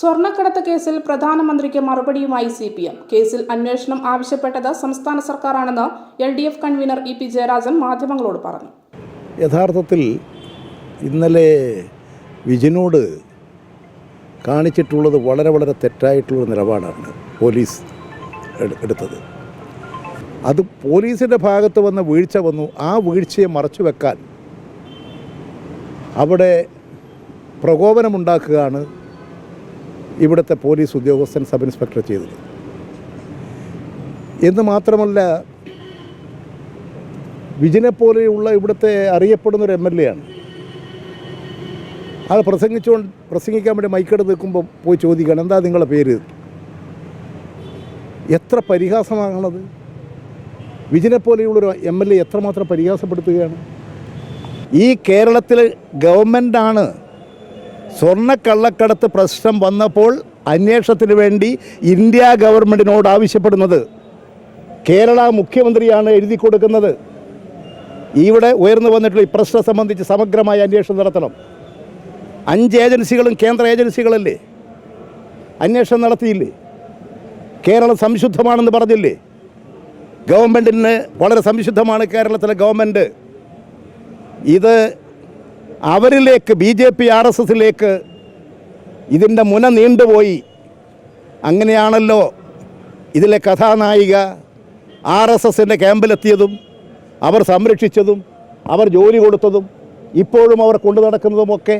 സ്വർണക്കടത്ത് കേസിൽ പ്രധാനമന്ത്രിക്ക് മറുപടിയുമായി സി പി എം കേസിൽ അന്വേഷണം ആവശ്യപ്പെട്ടത് സംസ്ഥാന സർക്കാരാണെന്ന് L D F convenor E P Jayarajan മാധ്യമങ്ങളോട് പറഞ്ഞു. യഥാർത്ഥത്തിൽ ഇന്നലെ വിജിനോട് കാണിച്ചിട്ടുള്ളത് വളരെ വളരെ തെറ്റായിട്ടുള്ള നിലപാടാണ് പോലീസ് എടു- എടുത്തത്. അത് പോലീസിന്റെ ഭാഗത്ത് വന്ന വീഴ്ച വന്നു. ആ വീഴ്ചയെ മറച്ചു വെക്കാൻ അവിടെ പ്രകോപനമുണ്ടാക്കുകയാണ് ഇവിടുത്തെ പോലീസ് ഉദ്യോഗസ്ഥൻ സബ് ഇൻസ്പെക്ടർ ചെയ്തത് എന്ന് മാത്രമല്ല വിജിനെ പോലെയുള്ള ഇവിടുത്തെ അറിയപ്പെടുന്ന ഒരു എം എൽ എ ആണ്. അത് പ്രസംഗിച്ചുകൊണ്ട് പ്രസംഗിക്കാൻ വേണ്ടി മൈക്കെടുത്ത് നിൽക്കുമ്പോൾ പോയി ചോദിക്കണം എന്താ നിങ്ങളുടെ പേര്? എത്ര പരിഹാസമാകണത് വിജിനെ പോലെയുള്ളൊരു എം എൽ എ എത്രമാത്രം പരിഹാസപ്പെടുത്തുകയാണ്. ഈ കേരളത്തിൽ ഗവൺമെന്റാണ് സ്വർണക്കള്ളക്കടത്ത് പ്രശ്നം വന്നപ്പോൾ അന്വേഷണത്തിന് വേണ്ടി ഇന്ത്യ ഗവൺമെന്റിനോട് ആവശ്യപ്പെടുന്നത്. കേരള മുഖ്യമന്ത്രിയാണ് എഴുതി കൊടുക്കുന്നത്. ഇവിടെ ഉയർന്നു വന്നിട്ടുള്ള ഈ പ്രശ്നം സംബന്ധിച്ച് സമഗ്രമായ അന്വേഷണം നടത്തണം. അഞ്ച് ഏജൻസികളും കേന്ദ്ര ഏജൻസികളല്ലേ? അന്വേഷണം നടത്തിയില്ലേ? കേരളം സംശുദ്ധമാണെന്ന് പറഞ്ഞില്ലേ? ഗവൺമെന്റിന് വളരെ സംശുദ്ധമാണ് കേരളത്തിലെ ഗവൺമെന്റ് ഇത് അവരിലേക്ക് B J P R S എസിലേക്ക് ഇതിന്റെ മുന നീണ്ടുപോയി. അങ്ങനെയാണല്ലോ ഇതിലെ കഥാനായിക ആർ എസ് എസിന്റെ ക്യാമ്പിലെത്തിയതും അവർ സംരക്ഷിച്ചതും അവർ ജോലി കൊടുത്തതും ഇപ്പോഴും അവർ കൊണ്ടു നടക്കുന്നതുമൊക്കെ